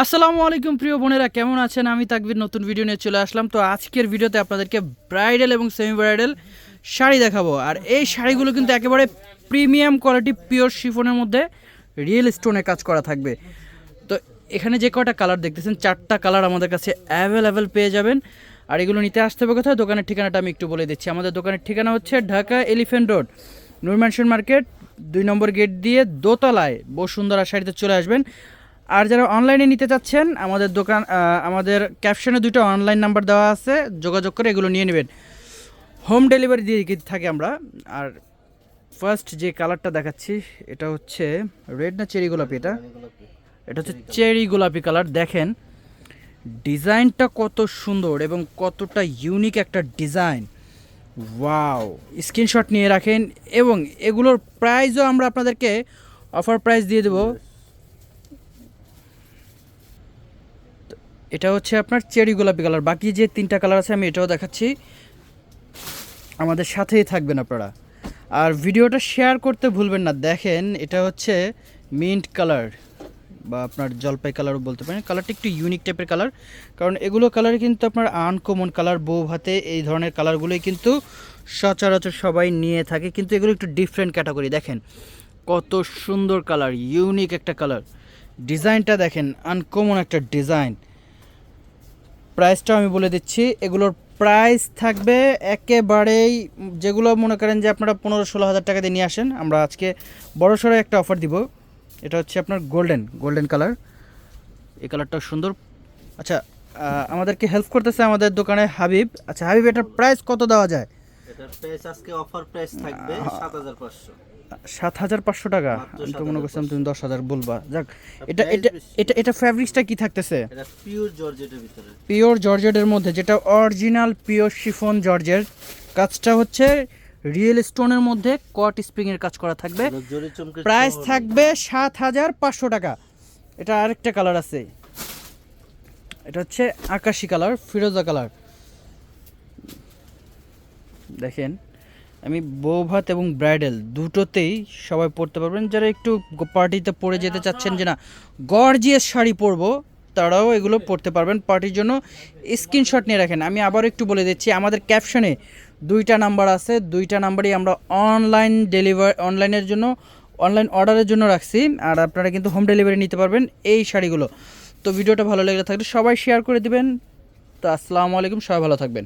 আসসালামু আলাইকুম, প্রিয় বোনেরা, কেমন আছেন? আমি তাকবির, নতুন ভিডিও নিয়ে চলে আসলাম। তো আজকের ভিডিওতে আপনাদেরকে ব্রাইডাল এবং সেমি ব্রাইডাল শাড়ি দেখাবো। আর এই শাড়িগুলো কিন্তু একেবারে প্রিমিয়াম কোয়ালিটি পিওর শিফনের মধ্যে রিয়েল স্টোনে কাজ করা থাকবে। তো এখানে যে কটা কালার দেখতেছেন, চারটা কালার আমাদের কাছে অ্যাভেলেবেল পেয়ে যাবেন। আর এগুলো নিতে আসতে হবে কোথায়? দোকানের ঠিকানাটা আমি একটু বলে দিচ্ছি। আমাদের দোকানের ঠিকানা হচ্ছে Dhaka Elephant Road Nur Mansion market দুই নম্বর গেট দিয়ে দোতলায় বসুন্ধরা শাড়িতে চলে আসবেন। আর যারা অনলাইনে নিতে চাচ্ছেন, আমাদের দোকান আমাদের ক্যাপশনে দুটো অনলাইন নাম্বার দেওয়া আছে, যোগাযোগ করে এগুলো নিয়ে নেবেন। হোম ডেলিভারি দিয়ে থাকি আমরা। আর ফার্স্ট যে কালারটা দেখাচ্ছি, এটা হচ্ছে রেড না চেরি গোলাপি এটা? এটা হচ্ছে চেরি গোলাপি কালার দেখেন। ডিজাইনটা কত সুন্দর এবং কতটা ইউনিক একটা ডিজাইন। ওয়াও স্ক্রিনশট নিয়ে রাখেন এবং এগুলোর প্রাইসও আমরা আপনাদেরকে অফার প্রাইস দিয়ে দেবো। এটা হচ্ছে আপনার চেরি গোলাপি কালার। বাকি যে তিনটা কালার আছে, আমি এটাও দেখাচ্ছি। আমাদের সাথেই থাকবেন আপনারা। আর ভিডিওটা শেয়ার করতে ভুলবেন না। দেখেন, এটা হচ্ছে মিন্ট কালার, বা আপনার জলপাই কালারও বলতে পারেন। কালারটা একটু ইউনিক টাইপের কালার। কারণ এগুলো কালার কিন্তু আপনার আনকমন কালার, বউ ভাতে এই ধরনের কালারগুলোই কিন্তু সচরাচর সবাই নিয়ে থাকে। কিন্তু এগুলো একটু ডিফারেন্ট ক্যাটাগরি দেখেন, কত সুন্দর কালার ইউনিক একটা কালার। ডিজাইনটা দেখেন আনকমন একটা ডিজাইন। প্রাইসটাও আমি বলে দিচ্ছি। এগুলোর প্রাইস থাকবে একেবারেই যেগুলো মনে করেন যে আপনারা পনেরো ষোলো হাজার টাকা দিয়ে নিয়ে আসেন আমরা আজকে বড় সড়ো একটা অফার দিব। এটা হচ্ছে আপনার গোল্ডেন গোল্ডেন কালার এই কালারটাও সুন্দর। আচ্ছা আমাদেরকে হেল্প করতেছে আমাদের দোকানে হাবিব। আচ্ছা হাবিব এটার প্রাইস কত দেওয়া যায়? এটার প্রাইস আজকে অফার প্রাইস থাকবে সাত হাজার পাঁচশো। সাত হাজার পাঁচশো টাকা। আমি তো মনে করছিলাম তুমি দশ হাজার বলবা। যাক এটা এটা এটা এটা ফ্যাব্রিক্সটা কি থাকতেছে? পিওর জর্জেটের ভিতরে। পিওর জর্জেটের মধ্যে যেটা অরিজিনাল পিওর শিফন জর্জের কাজটা হচ্ছে রিয়েল স্টোনের মধ্যে কট স্প্রিংয়ের কাজ করা থাকবে। প্রাইস থাকবে সাত হাজার পাঁচশো টাকা। এটা আরেকটা কালার আছে। এটা হচ্ছে আকাশি কালার ফিরোজা কালার দেখেন। আমি বৌভাত এবং ব্রাইডাল দুটোতেই সবাই পরতে পারবেন। যারা একটু পার্টিতে পরে যেতে চাচ্ছেন যে না, গর্জিয়াস শাড়ি পরবো, তারাও এগুলো পরতে পারবেন। পার্টির জন্য স্ক্রিনশট নিয়ে রাখেন। আমি আবার একটু বলে দিচ্ছি, আমাদের ক্যাপশনে দুইটা নাম্বার আছে। দুইটা নাম্বারই আমরা অনলাইন ডেলিভারি, অনলাইনের জন্য, অনলাইন অর্ডারের জন্য রাখছি। আর আপনারা কিন্তু হোম ডেলিভারি নিতে পারবেন এই শাড়িগুলো। তো ভিডিওটা ভালো লেগে থাকলে সবাই শেয়ার করে দিবেন। তো আসসালামু আলাইকুম, সবাই ভালো থাকবেন।